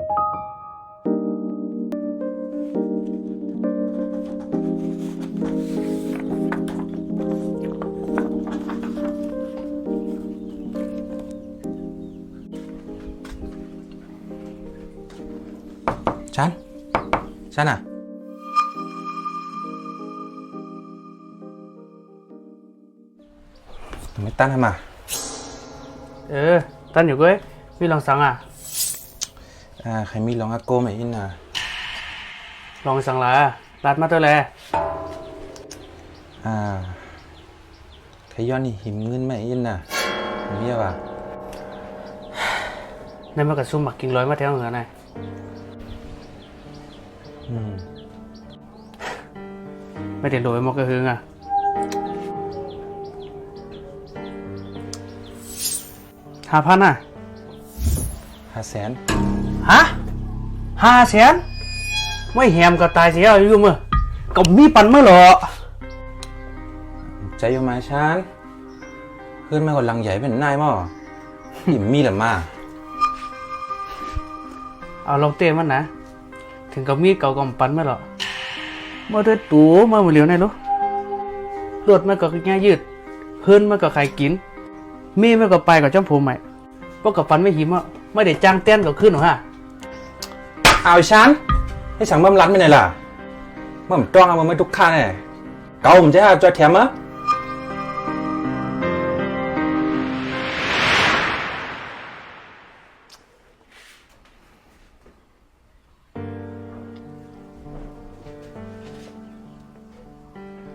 ฉันฉันอะไม่ตั้นทำไมเออตั้นอยู่เว้ยมีลองสั่งอะอ่าใครมีลองอาโก้ไหมอินน่ะลองสั่งละรัดมาตัวแลอ่าใครย้อนนี่หิมเงินไหมอินน่ะมีอะไรวะในมันก็ซุ่มหมักกิงร้อยมาแถวเหนือน่ะอืมไม่ได้โดยมอกกระหึงอะห้าพันอะห้าแสน ฮะห้าแสนไม่แหมก็ตายเสียอายุมื่อก็มีปันเมื่อหรอใจอยู่ไหมาฉันเพื่อนแม่ก็ลังใหญ่เป็นนายมั่งหิมมีหรือมาเอาลองเต้มันนะ ถึงกับมีเก่ากับปันเมื่อหรอเมื่อเดือตูมาเมื่อเหลียวไหนรู้รถมันก็ง่ายยืด เพื่อนมันก็ใครกิน มีมันก็ไปกับจ้ำผมใหม่พวกกับปันไม่หิมอะไม่ได้จ้างเต้นก็ขึ้นหรอฮะ เอาฉันให้สั่งบำรัดไม่ไหนล่ะเมื่อมต้องเอามาไม่ทุกข้าแน่เกาผมจะห้จอแถมมะ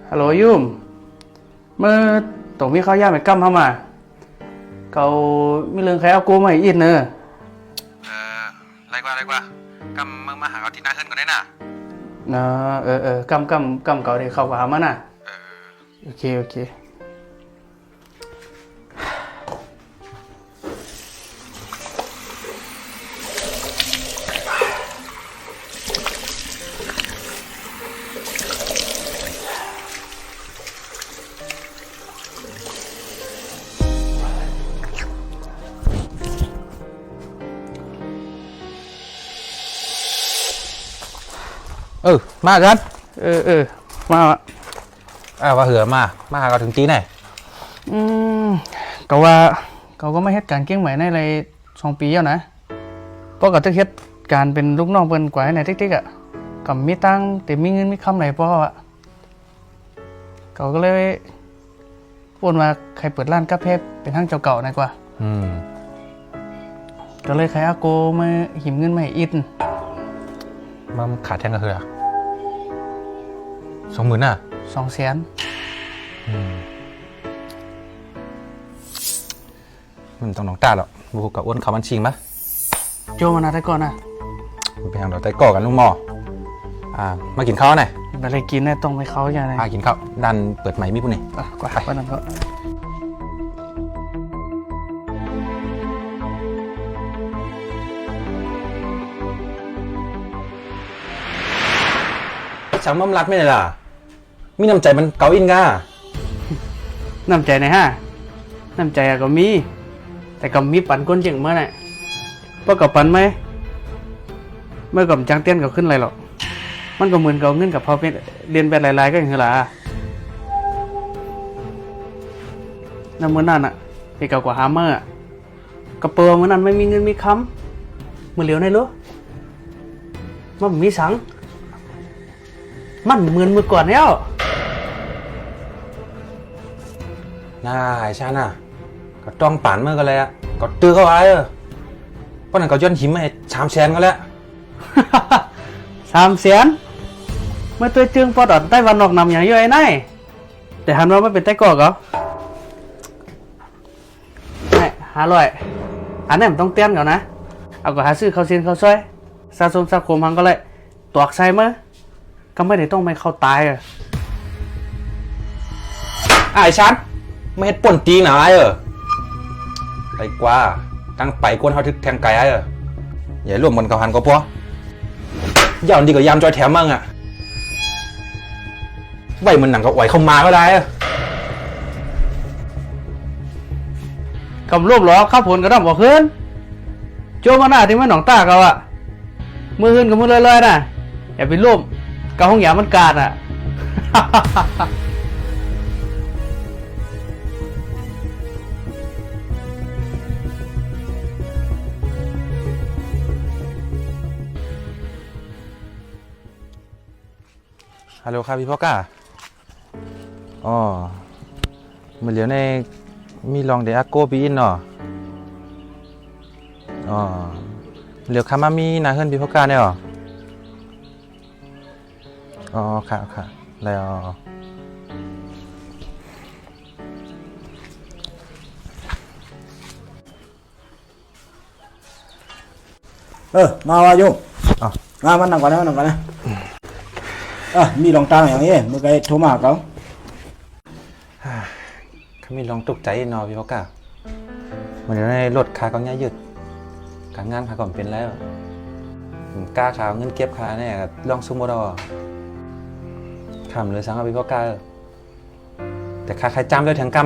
ฮัลโหลยุ่ม เมื่อตรงมีข้าวย่างไปกั้มเข้ามาเขามีเรื่องใครเอากูมาอีกเนอะ เนอะเออเออกำกำกำเก่าเดี๋ยวเขาก็หามาน่ะ โอเค โอเค เออ มาฉันเออเออมาว่ะอ่าว่าเหือมา มาหาเราถึงตีไหนอืมก็ว่าเขาก็ไม่เฮ็ดการเก่งใหม่ในอะไรสองปีแล้วนะเพราะก็ต้องเฮ็ดการเป็นลูกน้องเปิ้นกว่าให้ไหนติ๊กๆอะก็มีตังค์แต่มีเงินมีคำไหนพออะเขาก็เลยพูดว่าใครเปิดร้านกาแฟเป็นห้างเจ้าเก่าหน่อยกว่า อืมก็เลยใครอาโกมาหิมเงินมาให้อินมันขาดแทนก็คืออะ สองหมื่นอะสองแสนอืมมันต้องน้องตาหรอกบูกับอ้วนเขามันชิงปะโจมานาได้ก่อนนะมันไปทางเราไต้ก่อกันลุงหมออ่ามากินข้าวหน่อยไปเลยกินเนี่ยต้องไปเขาอย่างไรอ่ากินข้าวดันเปิดใหม่มีปุ่นนี่อะกว่าวันนั้นก็ช่างมั่มรัดไม่เลยล่ะ มีน้ำใจมันเกาอินก้าน้ำใจในอยฮะน้ำใจอะก็มี แต่ก็มีปันก้นเจ๋งเมื่อไหร่เพราะกับปันไหมเมื่อกับจ้างเต้นก็ขึ้นอะไรหรอก มันก็เหมือนกับเงินกับพอเป็นเรียนแบบหลาย ๆ ก็อย่างนี้ล่ะน้ำมือนั่นอะไปเก่ากว่าฮาเมอร์กระเปือมือนั้นไม่มีเงินมีคำมือเหลียวในรู้มันมีสัง มันเหมือนมือก่อนแล้ว น่าไอ้ชาน่ะก็ต้องป่านเมื่อกันเลยอะก็ตื้อเข้าไว้เออเพราะนั้นก็ย้อนหิมมาให้ชามแชนก็แล้ว สามเสียนเมื่อตัวจึงปอดอดไต้วันนอกนำอย่างเยอะไอ้นายแต่หันว่าไม่เป็นไต้กอกเหรอไม่หาลอยอันนี้มันต้องเตี้ยนก่อนนะ เอาก็หาซื้อข้าวเซียนข้าวซอยสะสมสะคมหังก็เลยตวกใส่มาก็ไม่ได้ต้องไม่เข้าตายอะอะไอ้ชัน ไม่เห็ดป่นตีหนาไอเออไปกว่า ตั้งไปกวนเขาทึกแทงไก่ไอเอออย่าร่วมกันกับหันก็พอย่าดีกว่ายามจอยแถมมั่งอะไหวมันหนังก็ไหวเข้ามาก็ได้อะกำรวบหรอข้าผลกระดำบอกขึ้นโจมาหน้าที่ไม่หนองตาเขาอะมือขึ้นกับมือลอยๆนะอย่าไปร่วมกับห้องหยามันกาดอะ ฮัลโหลครับพี่พ่อก้าอ๋อมือเหลียวในมีลองเดอาโกบีอินเนาะอ๋อเหลียวคามามีนาเฮิรนพี่พ่อก้าเนี่ยเหรออ๋อค่ะค่ะแล้วเออ มาว่าโยมอ๋อมามันนั่งก่อนนะมันนั่งก่อนนะ อะมีรองตาอย่างนี้เมื่อกี้โทรมาเขาเขามีลองตกใจเนาะพี่พ่อก้ามือเหลียวในรถคาก็ง่ายหยุดการงานค่าก่อนเป็นแล้วผมกล้าขาวเงินเก็บค่าเนี่ยก็ลองซุ่มบดอคำเลยสังเอาพี่พ่อก้าเออแต่ค่าใครจ้ำด้วยทั้งก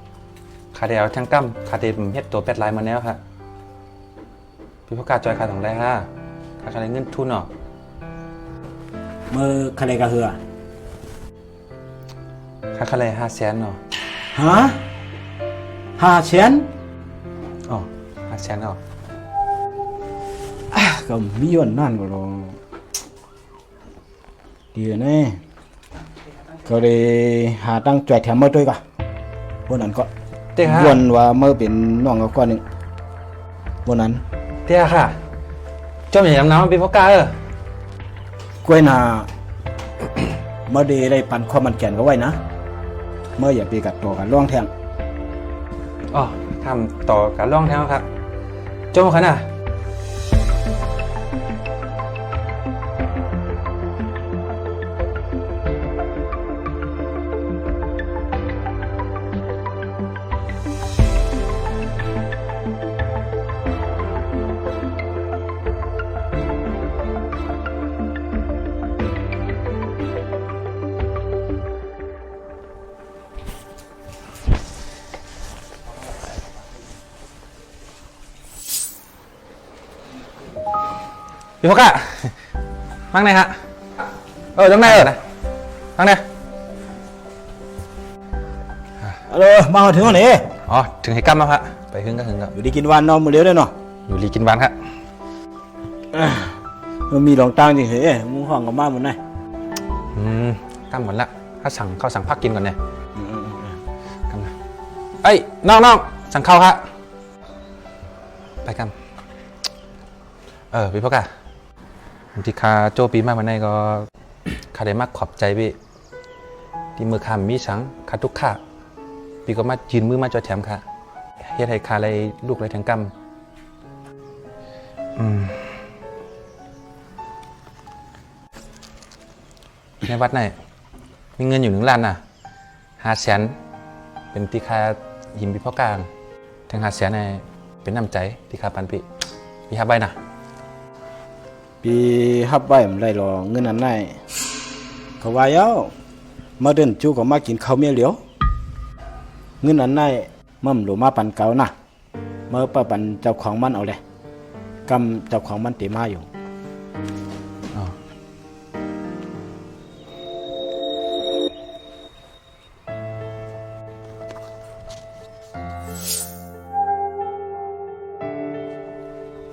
ำค่าเดียวทั้งกั้มคาเดมเฮ็ดตัวแปดลายมาแล้วค่ะพี่พ่อกาจอยคาของได้ค่ะคาคาได้เงินทุนเนาะ มือคะแนนกระเหือคาคาเลยห้าแสนเนาะฮะห้าแสนอ๋อห้าแสนเนาะก็มีย้อนนั่นก็รอดีแน่ก็เลยหาตั้งจ่ายแถมมาด้วยก่ะวันนั้นก็เตี้ยค่ะวนว่าเมื่อเป็นน้องกับก้อนหนึ่งวันนั้นเตี้ยค่ะเจ้าอย่าย้ำน้ำพี่พ่อกาเออ กล้วยนาเมื่อเดได้ปันความมันแก่นก็ไว้นะ เมื่ออย่าปีกัดตัวกันร่องแทงอ๋อทำต่อการล่องแทงครับจมขนาด พี่พ่อกามั่งไหนฮะ เออจังไหนเออนะมั่งไหนฮัลโหลมาถึงวันนี้อ๋อ ถึงให้กั้มแล้วครับไปถึงก็ถึงครับอยู่ดีกินวันเนอนมือเลี้ยวได้เนาะอยู่รีกินบ้านครับมันมีรองตังจริงเหรอมึงห้องกับมาหมดไหนอืมกั้มหมดละถ้าสั่งข้าวสั่งพักกินก่อนเนี่ยกันนะเอ้ยน้องน้องสั่งข้าวครับไปกัน เออพี่พ่อกะ ที่คาโจปีมากมาในก็คาได้มากขอบใจพี่ที่มือคามีสังคาทุกข้าพี่ก็มายืนมือมาจอยแถมค่ะเฮ็ดให้คาอะไรลูกอะไรทั้งกำอืมในวัดไหนมีเงินอยู่หนึ่งล้านน่ะห้าแสนเป็นที่คาหิมพี่พ่อกลางทั้งหาแสนในเป็นน้ำใจที่คาปันพี่พี่ฮับใบนะ ปีฮับไว้มันได้หรอเงินอันไหนเขาว่าเย้ามาเดินจูก็มากินข้าวเมียเหลียวเงินอันไหนมั่มหรือมาปันเก่านะเมื่อป้าปันเจ้าของมันเอาเลยกำเจ้าของมันเตมาอยู่อ๋อ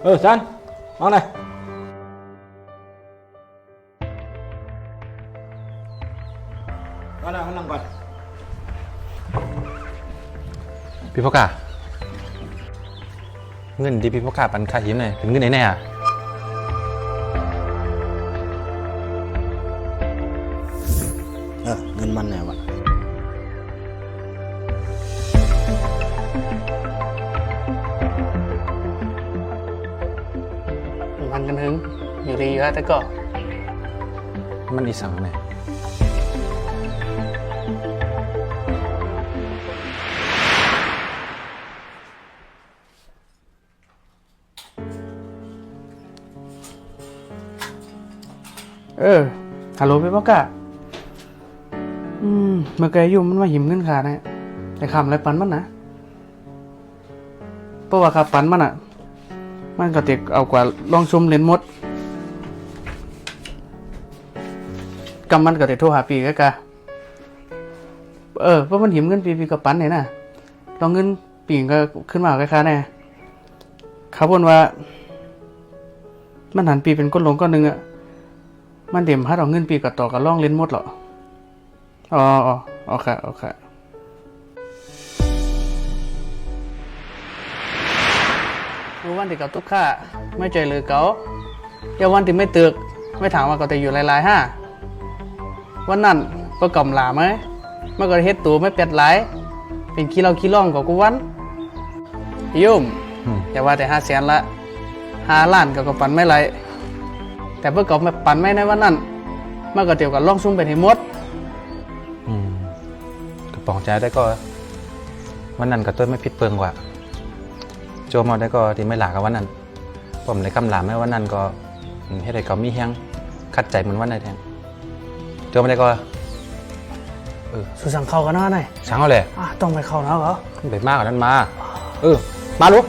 เออซันเอาเลย มาแล้วมานั่งก่อนพี่พ่อกาเงินที่พี่พ่อกาปันค่าหิมเนี่ยเป็นเงินไหนแน่อะเออเงินมันไหนวะมันกันถึงอยู่ดีอยู่แล้วแต่ก็มันอีสังเนี่ย เออ ฮัลโหลพี่ปอกะอืม เมื่อไกอยู่มันมาหิมเงินขาเนี่ยแต่คำอะไรปันมันนะเพราะว่าขาปันมันอะ มันก็เต็กเอากว่าลองชุมเลนมดกำมันก็เต็กโทรหาปีก็กะเออเพราะมันหิมเงินปีปีกับปันเนี่ยนะลองเงินปีกก็ขึ้นมาคล้ายๆแน่ขาบ่นว่า มันหันปีเป็นก้นลงก้อนหนึ่งอะ มันเดี่มฮัดเอาเงินปีกับต่อกับล่องเล่นหมดเหรอ อ๋ออ๋อโอเคโอเครู้วันที่เกาตุกข้าไม่ใจเลยเกาอย่าวันที่ไม่ตึก ไม่ถามว่าเกาแต่อยู่หลายๆห้าวันนั้นก็กำลาไหมมันก็เฮ็ดตัวไม่เป็ดหลาย เป็นขี้เราขี้ร่องกับกูวันยุ่มอืมอย่าว่าแต่ห้าแสนละห้าล้านก็ก็ปันไม่ไร แต่เพื่อก็ไม่ปันไม่ในวันนั้นมันก็เตียวกับล่องซุ่มไปให้หมดอืมกระป๋องใจได้ก็วันนั้นก็ต้นไม่พิดเปิงกว่า โจมเอาได้ก็ที่ไม่หลากับวันนั้นผมเลยคำหลามให้วันนั้นก็อืมให้ได้ก็มีแฮงคัดใจเหมือนวันนั้นแทงโจมได้ก็สุสังเข้ากันหน้าหน่อยช้างเอาเลยอะต้องไปเข้านะเหรอไปมากกว่านั้นมา เออ มาลูก